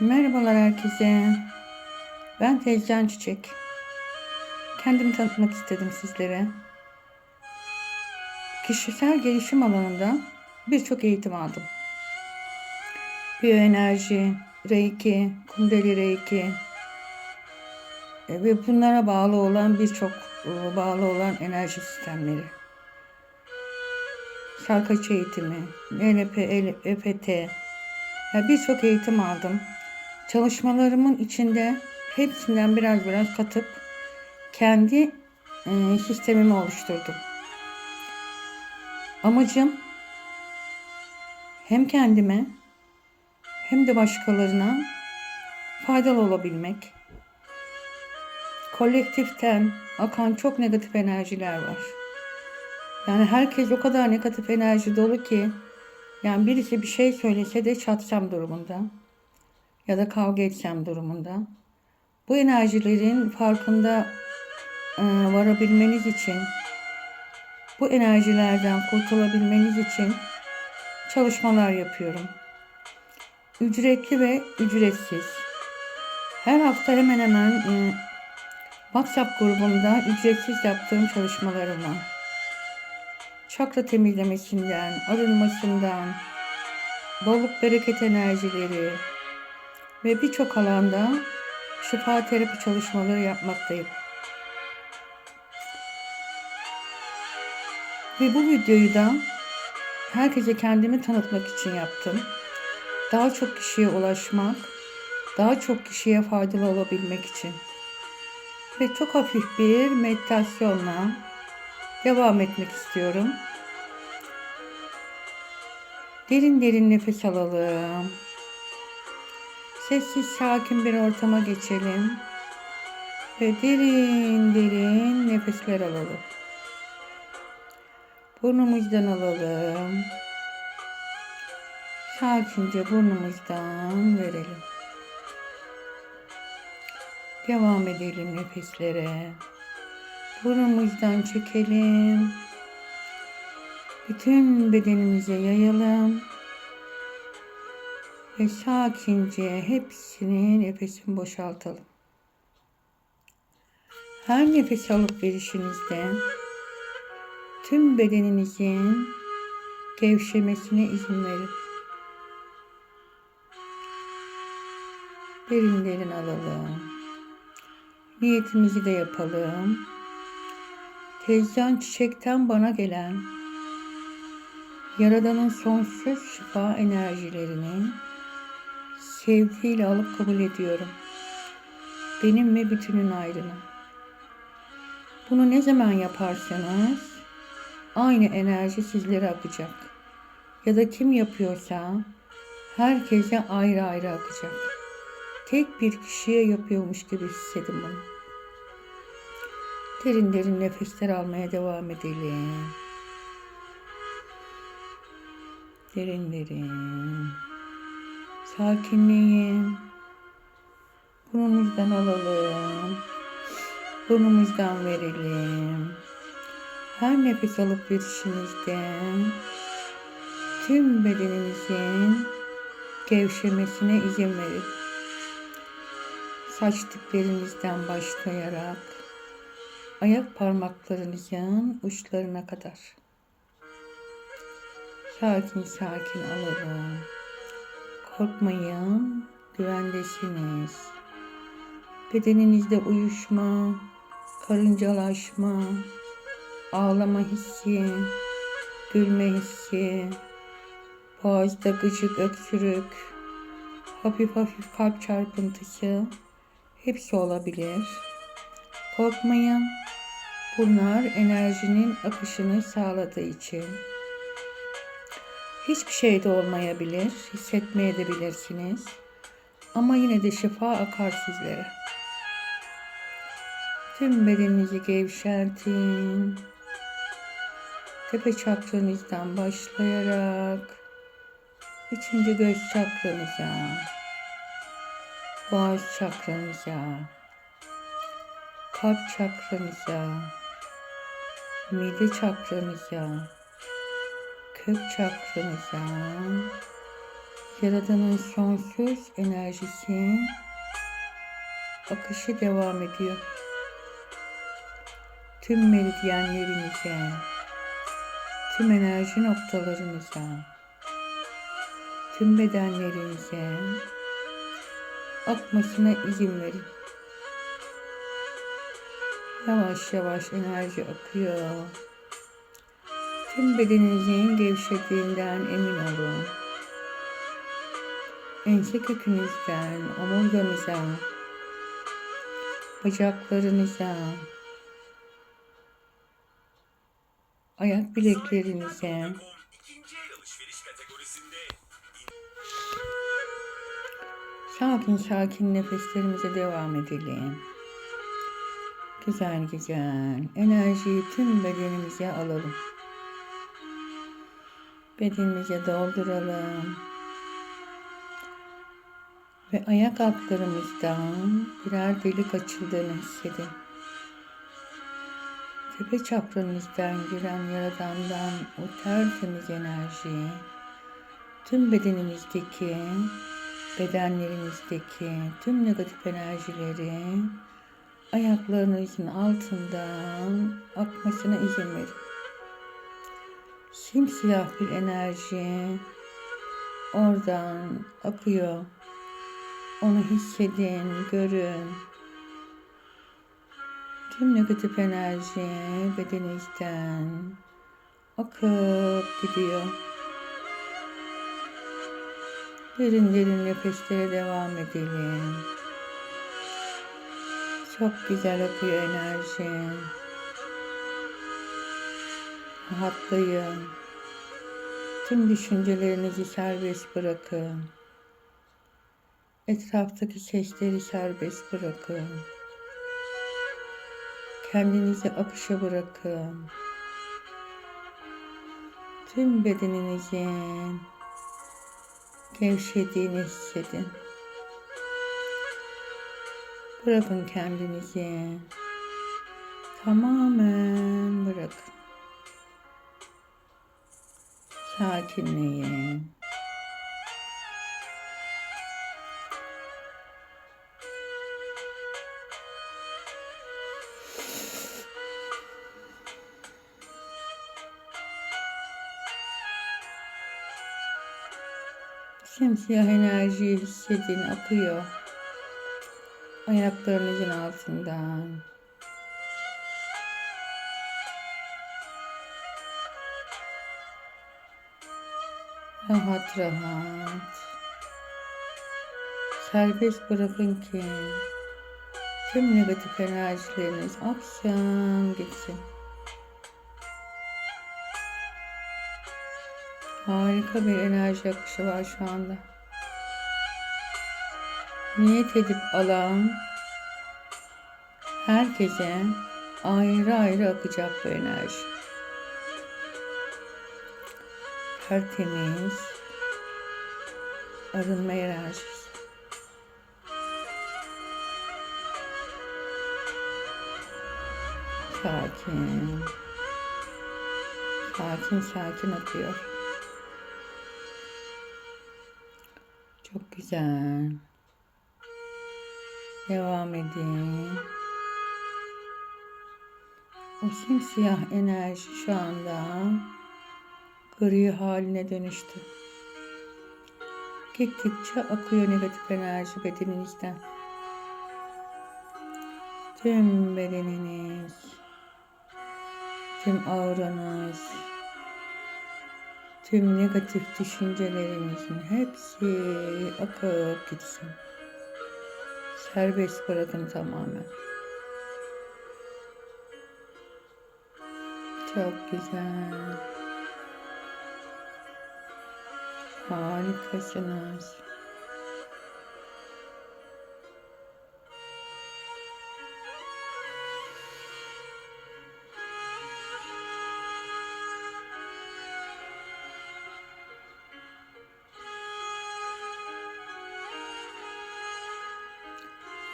Merhabalar herkese. Ben Tezcan Çiçek. Kendimi tanıtmak istedim sizlere. Kişisel gelişim alanında birçok eğitim aldım. Biyoenerji, Reiki, Kundali Reiki e, ve bunlara bağlı olan birçok e, bağlı olan enerji sistemleri. Sarkaç eğitimi, NLP, EFT, ya birçok eğitim aldım. Çalışmalarımın içinde hepsinden biraz biraz katıp kendi e, sistemimi oluşturdum. Amacım hem kendime hem de başkalarına faydalı olabilmek. Kolektiften akan çok negatif enerjiler var. Yani herkes o kadar negatif enerji dolu ki yani birisi bir şey söylese de çatsam durumunda ya da kavga etsem durumunda. Bu enerjilerin farkında e, varabilmeniz için, bu enerjilerden kurtulabilmeniz için çalışmalar yapıyorum. Ücretli ve ücretsiz. Her hafta hemen hemen e, WhatsApp grubumda ücretsiz yaptığım çalışmalarım var. Çakra temizlemesinden, arınmasından, bolluk bereket enerjileri, ve birçok alanda şifa terapi çalışmaları yapmaktayım. Ve bu videoyu da herkese kendimi tanıtmak için yaptım. Daha çok kişiye ulaşmak, daha çok kişiye faydalı olabilmek için. Ve çok hafif bir meditasyonla devam etmek istiyorum. Derin derin nefes alalım. Sessiz sakin bir ortama geçelim. Ve derin derin nefesler alalım. Burnumuzdan alalım. Sakince burnumuzdan verelim. Devam edelim nefeslere. Burnumuzdan çekelim. Bütün bedenimize yayalım. Ve sakince hepsini nefesini boşaltalım. Her nefes alıp verişinizde tüm bedeninizin gevşemesine izin verin. Derin derin alalım. Niyetimizi de yapalım. Tezcan çiçekten bana gelen Yaradan'ın sonsuz şifa enerjilerini sevgiyle alıp kabul ediyorum. Benim ve bütünün ayrını. Bunu ne zaman yaparsanız aynı enerji sizlere akacak. Ya da kim yapıyorsa herkese ayrı ayrı akacak. Tek bir kişiye yapıyormuş gibi hissedin bunu. Derin derin nefesler almaya devam edelim. Derin derin. Sakinleyin. Burnumuzdan alalım. Burnumuzdan verelim. Her nefes alıp verişinizde tüm bedeninizin gevşemesine izin verin. Saç diplerinizden başlayarak ayak parmaklarınızın uçlarına kadar sakin sakin alalım. Korkmayın, güvendesiniz. Bedeninizde uyuşma, karıncalaşma, ağlama hissi, gülme hissi, boğazda gıcık öksürük, hafif hafif kalp çarpıntısı hepsi olabilir. Korkmayın. Bunlar enerjinin akışını sağladığı için. Hiçbir şey de olmayabilir, hissetmeyebilirsiniz. Ama yine de şifa akar sizlere. Tüm bedeninizi gevşertin. Tepe çakranızdan başlayarak üçüncü göz çakranıza, boğaz çakranıza, kalp çakranıza, mide çakranıza, kök çakranıza, Yaradanın sonsuz enerjisi akışı devam ediyor. Tüm meridyenlerinize, tüm enerji noktalarınıza, tüm bedenlerinize akmasına izin verin. Yavaş yavaş enerji akıyor. Tüm bedeninizin gevşediğinden emin olun. Ense kökünüzden, omurganıza, bacaklarınıza, ayak bileklerinize, sakin sakin nefeslerimize devam edelim. Güzel güzel. Enerjiyi tüm bedenimize alalım. Bedenimize dolduralım. Ve ayak altlarımızdan birer delik açıldığını hissedin. Tepe çakranızdan giren yaradandan o tertemiz enerji tüm bedenimizdeki bedenlerimizdeki tüm negatif enerjileri ayaklarınızın altından akmasına izin verin. Simsiyah bir enerji oradan akıyor. Onu hissedin, görün. Tüm negatif enerji bedeninizden akıp gidiyor. Derin derin nefeslere devam edelim. Çok güzel akıyor enerji. Rahatlayın. Tüm düşüncelerinizi serbest bırakın. Etraftaki sesleri serbest bırakın. Kendinizi akışa bırakın. Tüm bedeninizin gevşediğini hissedin. Bırakın kendinizi. Tamamen Sakinleyin. Simsiyah enerjiyi hissedin akıyor. Ayaklarınızın altından. Rahat rahat. Serbest bırakın ki tüm negatif enerjileriniz aksın gitsin. Harika bir enerji akışı var şu anda. Niyet edip alan herkese ayrı ayrı akacak bu enerji. Tertemiz arınma enerjisi. Sakin. Sakin sakin akıyor. Çok güzel. Devam edin. O simsiyah enerji şu anda gri haline dönüştü. Gittikçe akıyor negatif enerji bedeninizden. Tüm bedeniniz, tüm auranız, tüm negatif düşüncelerinizin hepsi akıp gitsin. Serbest bırakın tamamen. Çok güzel. Harikasınız.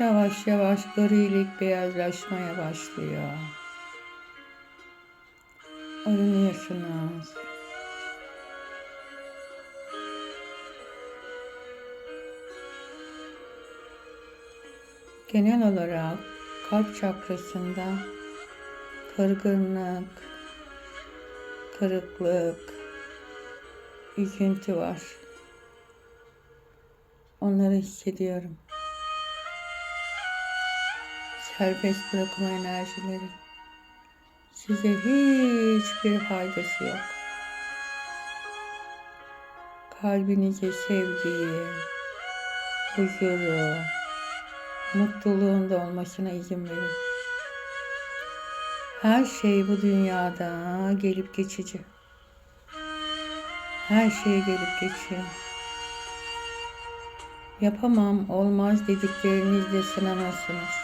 Yavaş yavaş grilik beyazlaşmaya başlıyor. Arınıyorsunuz. Genel olarak kalp çakrasında kırgınlık, kırıklık, üzüntü var. Onları hissediyorum. Serbest bırakma enerjileri. Size hiçbir faydası yok. Kalbinize sevgiyi, huzuru, mutluluğun da olmasına izin verin. Her şey bu dünyada gelip geçici. Her şey gelip geçiyor. Yapamam, olmaz dediklerinizle sınanırsınız.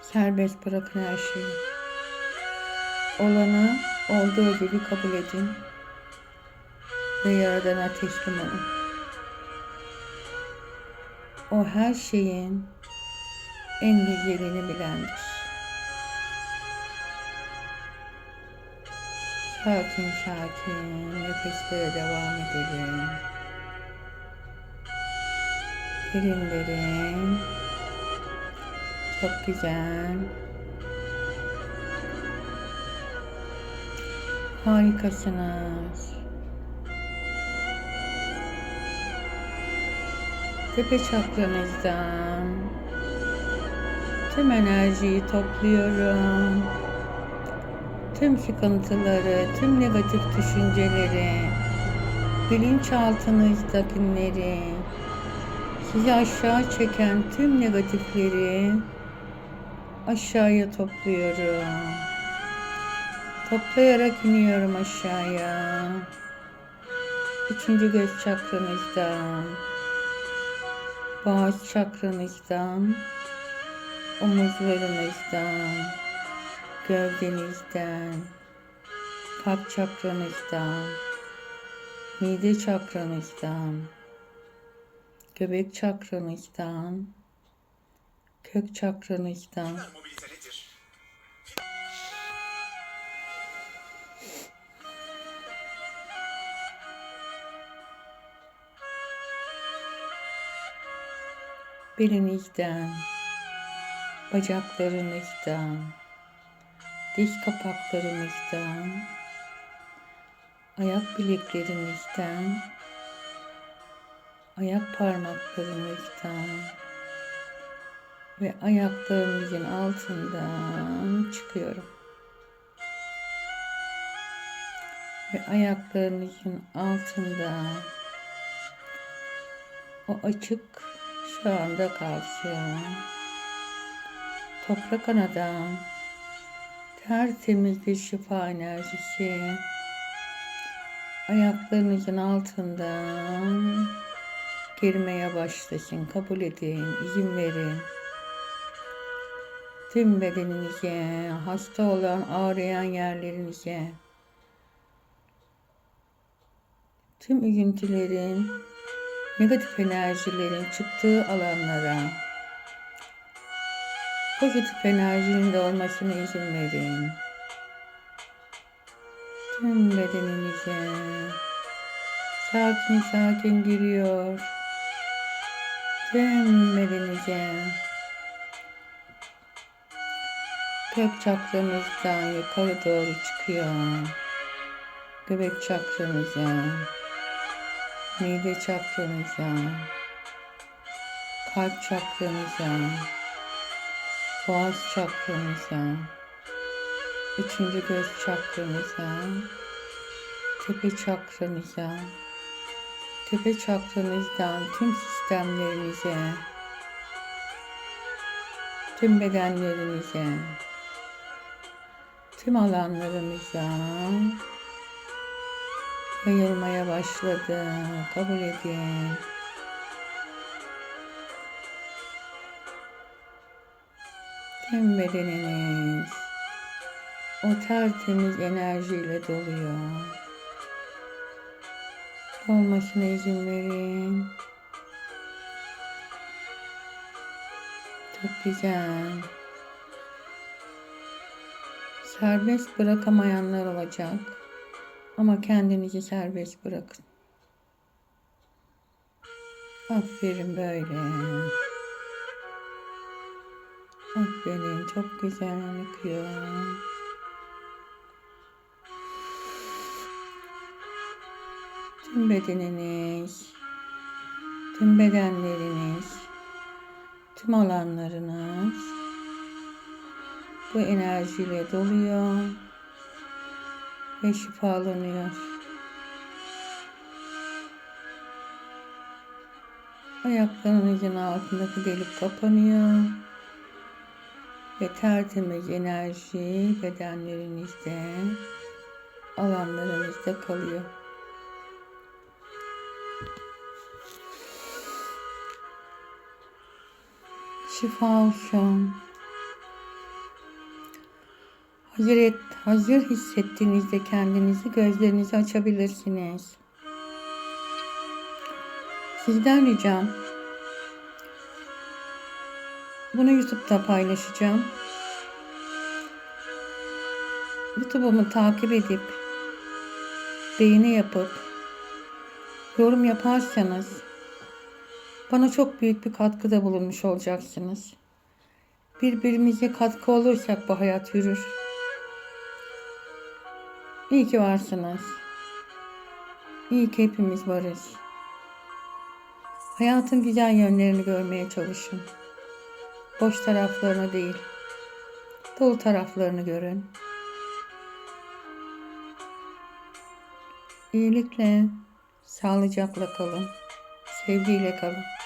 Serbest bırakın her şeyi. Olanı olduğu gibi kabul edin ve Yaradan'a teslim olun. O her şeyin en güzelini bilendir. Sakin sakin nefeslere devam edelim. Derin derin. Çok güzel. Harikasınız. Tepe çakranızdan tüm enerjiyi topluyorum. Tüm sıkıntıları, tüm negatif düşünceleri, bilinçaltınızdakileri, sizi aşağı çeken tüm negatifleri aşağıya topluyorum. Toplayarak iniyorum aşağıya. Üçüncü göz çakranızdan, boğaz çakranızdan, omuzlarınızdan, gövdenizden, kalp çakranızdan, mide çakranızdan, göbek çakranızdan, kök çakranızdan, Mobilite nedir? belinizden, bacaklarınızdan, diz kapaklarınızdan, ayak bileklerinizden, ayak parmaklarınızdan ve ayaklarınızın altından çıkıyorum. Ve ayaklarınızın altında o açık şu anda kalsın. Toprak anadan tertemiz bir şifa enerjisi ayaklarınızın altından girmeye başlasın. Kabul edin, izin verin. Tüm bedeninize, hasta olan, ağrıyan yerlerinize, tüm üzüntülerin, negatif enerjilerin çıktığı alanlara pozitif enerjinin de olmasına izin verin. Tüm bedeninize sakin sakin giriyor. Tüm bedeninize kök çakranızdan yukarı doğru çıkıyor. Göbek çakranıza, mide çakranıza, kalp çakranıza, boğaz çakranıza, üçüncü göz çakranıza, tepe çakranıza, tepe çakranızdan tüm sistemlerinize, tüm bedenlerinize, tüm alanlarımıza yayılmaya başladı. Kabul edin. Tüm bedeniniz o tertemiz enerjiyle doluyor. Dolmasına izin verin. Çok güzel. Serbest bırakamayanlar olacak. Ama kendinizi serbest bırakın. Aferin böyle. Aferin çok güzel akıyor. Tüm bedeniniz, tüm bedenleriniz, tüm alanlarınız bu enerjiyle doluyor ve şifalanıyor. Ayaklarınızın altındaki delik kapanıyor ve tertemiz enerji bedenlerinizde, alanlarınızda kalıyor. Şifa olsun. Hazır, et, hazır hissettiğinizde kendinizi gözlerinizi açabilirsiniz. Sizden ricam bunu YouTube'da paylaşacağım. YouTube'umu takip edip beğeni yapıp yorum yaparsanız bana çok büyük bir katkıda bulunmuş olacaksınız. Birbirimize katkı olursak bu hayat yürür. İyi ki varsınız. İyi ki hepimiz varız. Hayatın güzel yönlerini görmeye çalışın. Boş taraflarını değil, dolu taraflarını görün. İyilikle, sağlıcakla kalın. Sevgiyle kalın.